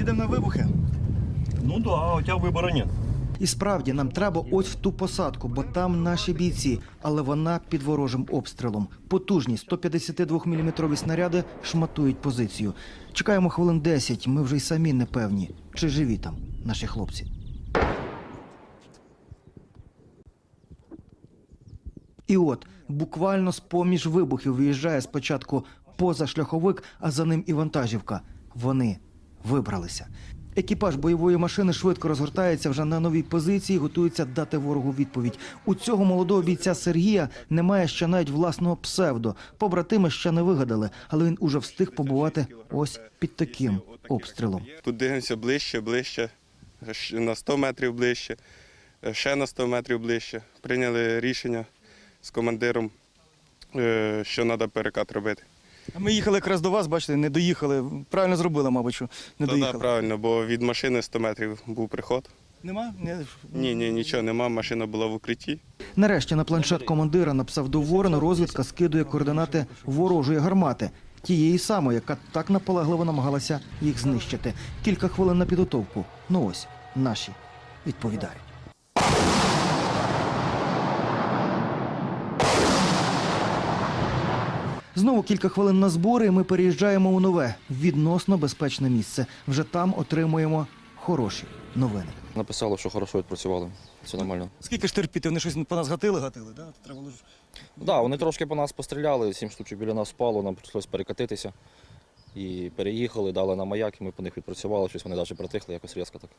Їдемо на вибухи. Ну да, а у тебя выбора нет. І справді нам треба ось в ту посадку, бо там наші бійці, але вона під ворожим обстрілом. Потужні 152-мм снаряди шматують позицію. Чекаємо хвилин 10, ми вже й самі не певні, чи живі там наші хлопці. І от буквально з поміж вибухів виїжджає спочатку позашляховик, а за ним і вантажівка. Вони вибралися. Екіпаж бойової машини швидко розгортається вже на новій позиції, готується дати ворогу відповідь. У цього молодого бійця Сергія немає ще навіть власного псевдо. Побратими ще не вигадали, але він уже встиг побувати ось під таким обстрілом. Тут дивимося ближче, ближче, на 100 метрів ближче, ще на 100 метрів ближче. Прийняли рішення з командиром, е, що треба перекат робити. А ми їхали якраз до вас, бачите, не доїхали. Правильно зробили, мабуть, що не Та да, правильно, бо від машини 100 метрів був приход. Нема? Ні, ні, нічого нема, машина була в укритті. Нарешті на планшет командира написав до Ворона, розвідка скидує координати ворожої гармати. Тієї самої, яка так наполегливо намагалася їх знищити. Кілька хвилин на підготовку. Ну ось наші відповідають. Знову кілька хвилин на збори, і ми переїжджаємо у нове відносно безпечне місце. Вже там отримуємо хороші новини. Написали, що хорошо відпрацювали. Все нормально. Скільки ж терпіти? Вони щось по нас гатили, гатили, да? Треба Так, да, вони трошки по нас постріляли, сім штучок біля нас впало, нам прийшлось перекатитися. І переїхали, дали на маяк, і ми по них відпрацювали, щось вони навіть притихли, якось різко так.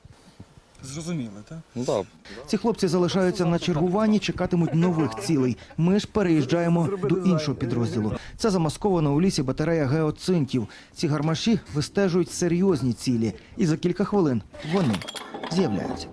Зрозуміли, так? Ну так, Ці хлопці залишаються на чергуванні, чекатимуть нових цілей. Ми ж переїжджаємо до іншого підрозділу. Це замаскована у лісі батарея геоцинтів. Ці гармаші вистежують серйозні цілі, і за кілька хвилин вони з'являються.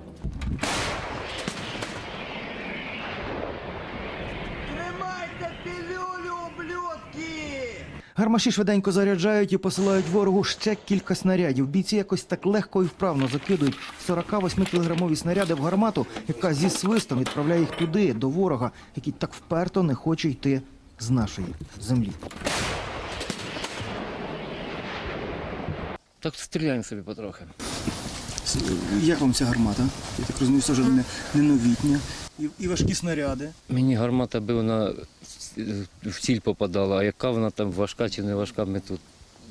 Гармаші швиденько заряджають і посилають ворогу ще кілька снарядів. Бійці якось так легко і вправно закидують 48-кілограмові снаряди в гармату, яка зі свистом відправляє їх туди, до ворога, який так вперто не хоче йти з нашої землі. Так стріляємо собі потрохи. Як вам ця гармата? Я так розумію, це вже не, не новітня. І, і важкі снаряди. Мені гармата би вона в ціль попадала, а яка вона там важка чи не важка, ми тут.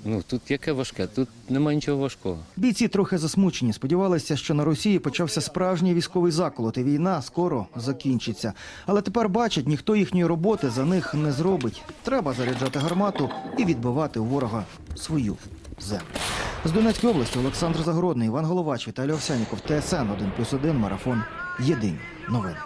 Ну тут яке важке, тут немає нічого важкого. Бійці трохи засмучені. Сподівалися, що на Росії почався справжній військовий заколот, і війна скоро закінчиться. Але тепер бачать, ніхто їхньої роботи за них не зробить. Треба заряджати гармату і відбивати у ворога свою землю. З Донецької області Олександр Загородний, Іван Головач, Віталій Овсяніков, ТСН 1+,1, Марафон. Єдині новини.